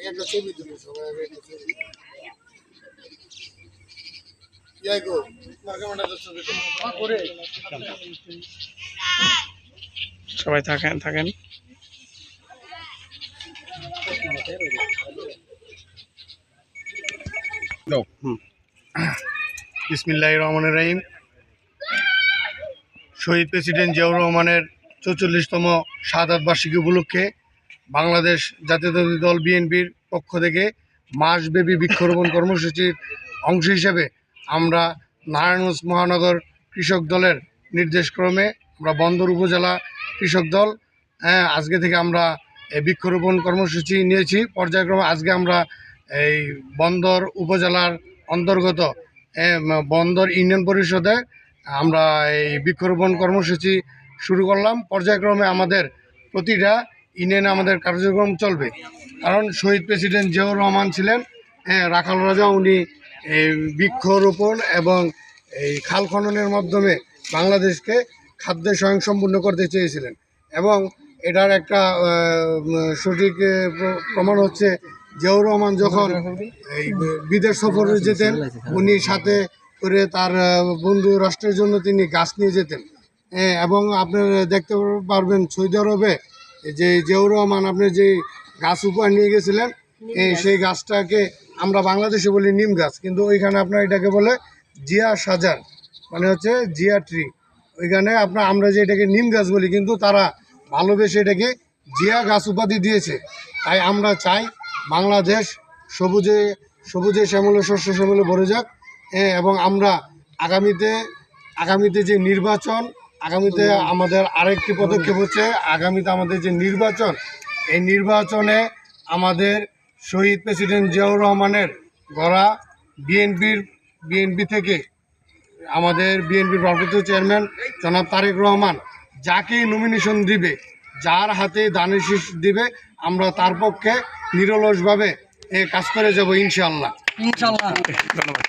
একটা ছবি তুলো সবাই একটা ছবি ইয়াই গো মার্কামাটা ছবি তুলো সবাই থাকেন থাকেন বিসমিল্লাহ রহমানের রহিম। শহীদ প্রেসিডেন্ট জিয়াউর রহমানের চৌচল্লিশতম শাহাদ বার্ষিকী উপলক্ষে বাংলাদেশ জাতীয়তাবাদী দল বিএনপির পক্ষ থেকে মাসব্যাপী বৃক্ষরোপণ কর্মসূচির অংশ হিসেবে আমরা নারায়ণগঞ্জ মহানগর কৃষক দলের নির্দেশক্রমে আমরা বন্দর উপজেলা কৃষক দল হ্যাঁ আজকে থেকে আমরা এই বৃক্ষরোপণ কর্মসূচি নিয়েছি। পর্যায়ক্রমে আজকে আমরা এই বন্দর উপজেলার অন্তর্গত এ, বন্দর ইউনিয়ন পরিষদে আমরা এই বৃক্ষরোপণ কর্মসূচি শুরু করলাম। পর্যায়ক্রমে আমাদের প্রতিটা ইউনিয়নে আমাদের কার্যক্রম চলবে। কারণ শহীদ প্রেসিডেন্ট জিয়াউর রহমান ছিলেন রাখাল রাজা, উনি বৃক্ষরোপণ এবং এই খাল খননের মাধ্যমে বাংলাদেশকে খাদ্যে স্বয়ংসম্পূর্ণ করতে চেয়েছিলেন। এবং এটার একটা সঠিক প্রমাণ হচ্ছে জিয়াউর রহমান যখন এই বিদেশ সফরে যেতেন, উনি সাথে করে তার বন্ধু রাষ্ট্রের জন্য তিনি গাছ নিয়ে যেতেন। এবং আপনারা দেখতে পারবেন সৌদি আরবে যে জিয়াউর রহমান আপনি যে গাছ উপহার নিয়ে গেছিলেন সেই গাছটাকে আমরা বাংলাদেশে বলি নিম গাছ কিন্তু ওইখানে আপনার এটাকে বলে জিয়া সাজার মানে হচ্ছে জিয়া ট্রি। ওইখানে আপনার আমরা যে এটাকে নিম গাছ বলি কিন্তু তারা ভালোবেসে এটাকে জিয়া গাছ উপাধি দিয়েছে। তাই আমরা চাই বাংলাদেশ সবুজে সবুজে শ্যামলে শস্য শ্যামলে ভরে যাক হ্যাঁ, এবং আমরা আগামীতে আগামীতে যে নির্বাচন আগামীতে আমাদের আরেকটি পদক্ষেপ হচ্ছে আগামীতে আমাদের যে নির্বাচন এই নির্বাচনে আমাদের শহীদ প্রেসিডেন্ট জিয়াউর রহমানের গড়া বিএনপির বিএনপি থেকে আমাদের বিএনপির ভারপ্রাপ্ত চেয়ারম্যান জনাব তারেক রহমান যাকে নমিনেশন দিবে যার হাতে দানের শীষ দিবে আমরা তার পক্ষে নিরলসভাবে এ কাজ করে যাব ইনশাল্লাহ ইনশাল্লাহ ধন্যবাদ।